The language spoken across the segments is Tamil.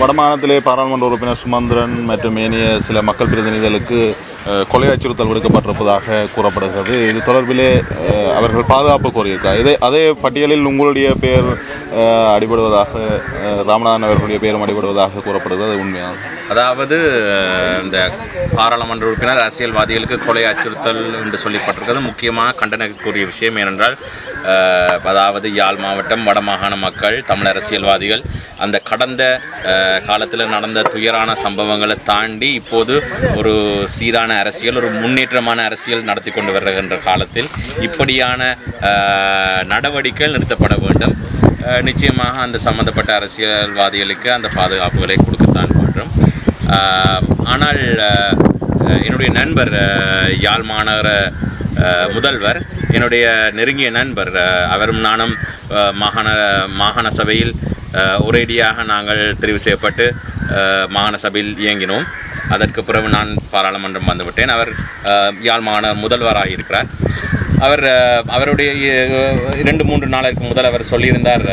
வடமாநிலத்திலே பாராளுமன்ற உறுப்பினர் சுமந்திரன் மற்றும் ஏனைய சில மக்கள் பிரதிநிதிகளுக்கு கொலை அச்சுறுத்தல் விடுக்கப்பட்டிருப்பதாக கூறப்படுகிறது. இது தொடர்பிலே அவர்கள் பாதுகாப்பு கோரியிருக்கார் இதே அதே பட்டியலில் உங்களுடைய பெயர் அடிபடுவதாக ராமநாதன் அவர்களுடைய பெயரும் அடிபடுவதாக கூறப்படுகிறது. அது அதாவது இந்த பாராளுமன்ற உறுப்பினர் அரசியல்வாதிகளுக்கு கொலை அச்சுறுத்தல் என்று சொல்லப்பட்டிருக்கிறது. முக்கியமான கண்டனத்துக்குரிய விஷயம் ஏனென்றால் அதாவது யாழ் மாவட்டம் வடமாகாண மக்கள் தமிழ் அரசியல்வாதிகள் அந்த கடந்த காலத்தில் நடந்த துயரான சம்பவங்களை தாண்டி இப்போது ஒரு சீரான அரசியல் ஒரு முன்னேற்றமான அரசியல் நடத்தி கொண்டு வருகின்ற காலத்தில் இப்படியான நடவடிக்கைகள் நிறுத்தப்பட வேண்டும். நிச்சயமாக அந்த சம்பந்தப்பட்ட அரசியல்வாதிகளுக்கு அந்த பாதுகாப்புகளை கொடுக்கத்தான் வேண்டும். ஆனால் என்னுடைய நண்பர் யாழ் மாநகர முதல்வர் என்னுடைய நெருங்கிய நண்பர் அவரும் நானும் மாகாண மாகாண சபையில் ஒரேடியாக நாங்கள் தெரிவு செய்யப்பட்டு மாகாண சபையில் இயங்கினோம். அதற்கு பிறகு நான் பாராளுமன்றம் வந்துவிட்டேன். அவர் யாழ் மாகாண முதல்வராக இருக்கிறார். அவர் அவருடைய இரண்டு மூன்று நாளுக்கு முதல் அவர் சொல்லியிருந்தார்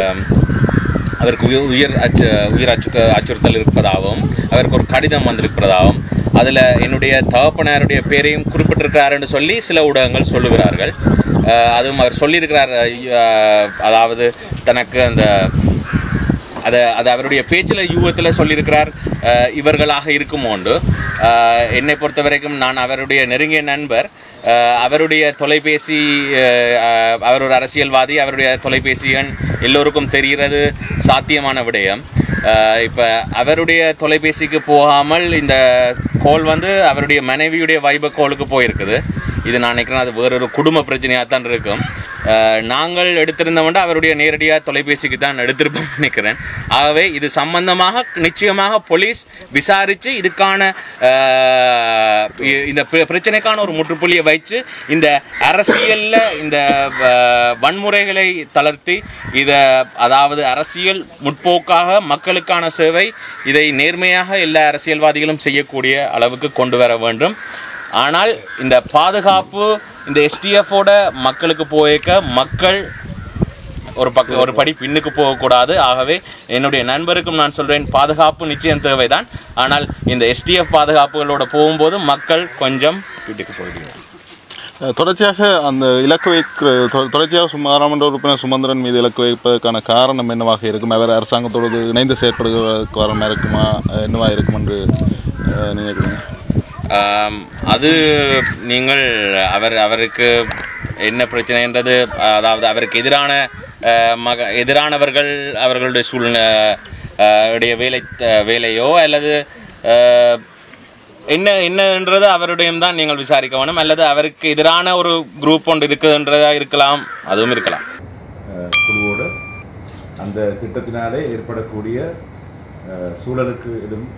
அவருக்கு உயிர் உயிர் அச்சு உயிர் அச்சு அச்சுறுத்தல் இருப்பதாகவும் அவருக்கு ஒரு கடிதம் வந்திருக்கிறதாகவும் அதில் என்னுடைய தகப்பனாருடைய பேரையும் குறிப்பிட்டிருக்கிறாருன்னு சொல்லி சில ஊடகங்கள் சொல்லுகிறார்கள். அதுவும் அவர் சொல்லியிருக்கிறார் அதாவது தனக்கு அந்த அதை அது அவருடைய பேச்சில் யூகத்தில் சொல்லியிருக்கிறார். இவர்களாக இருக்குமோண்டு என்னை பொறுத்த வரைக்கும் நான் அவருடைய நெருங்கிய நண்பர். அவருடைய தொலைபேசி அவர் ஒரு அரசியல்வாதி அவருடைய தொலைபேசி எண் எல்லோருக்கும் தெரிகிறது சாத்தியமான விடயம். இப்போ அவருடைய தொலைபேசிக்கு போகாமல் இந்த கோல் வந்து அவருடைய மனைவியுடைய வைப கோலுக்கு போயிருக்குது. இது நான் நினைக்கிறேன் அது வேறொரு குடும்ப பிரச்சனையாக தான் இருக்கும். நாங்கள் எடுத்திருந்தவன்ட்டு அவருடைய நேரடியாக தொலைபேசிக்கு தான் எடுத்திருப்போம் நினைக்கிறேன். ஆகவே இது சம்பந்தமாக நிச்சயமாக போலீஸ் விசாரித்து இதுக்கான இந்த பிர- பிரச்சனைக்கான ஒரு முற்றுப்புள்ளியை வைத்து இந்த அரசியலில் இந்த வன்முறைகளை தளர்த்தி இதை அதாவது அரசியல் முற்போக்காக மக்களுக்கான சேவை இதை நேர்மையாக எல்லா அரசியல்வாதிகளும் செய்யக்கூடிய அளவுக்கு கொண்டு வர வேண்டும். ஆனால் இந்த பாதுகாப்பு இந்த எஸ்டிஎஃபோட மக்களுக்கு போயிருக்க மக்கள் ஒரு பக்க ஒரு படி பின்னுக்கு போகக்கூடாது. ஆகவே என்னுடைய நண்பருக்கும் நான் சொல்கிறேன் பாதுகாப்பு நிச்சயம் தேவைதான். ஆனால் இந்த எஸ்டிஎஃப் பாதுகாப்புகளோட போகும்போது மக்கள் கொஞ்சம் வீட்டுக்கு போயிடுவாங்க தொடர்ச்சியாக அந்த இலக்கு வைக்கிற தொ- தொடர்ச்சியாக சும- உறுப்பினர் சுமந்திரன் மீது இலக்கு வைப்பதற்கான காரணம் என்னவாக இருக்கும்? அவர் அரசாங்கத்தோடு இணைந்து செயற்படுவதற்கு காரணமாக இருக்குமா? என்னவாக இருக்கும் என்று நினைக்கிறீங்க? அது நீங்கள் அவர் அவருக்கு என்ன பிரச்சனைன்றது அதாவது அவருக்கு எதிரான மக எதிரானவர்கள் அவர்களுடைய சூழ்நிலை உடைய வேலை வேலையோ அல்லது என்ன என்னன்றது அவருடையும் தான் நீங்கள் விசாரிக்க வேணும் அல்லது அவருக்கு எதிரான ஒரு குரூப் ஒன்று இருக்குதுன்றதா இருக்கலாம் அதுவும் இருக்கலாம். குழுவோடு அந்த திட்டத்தினாலே ஏற்படக்கூடிய சூழலுக்கு எதுவும்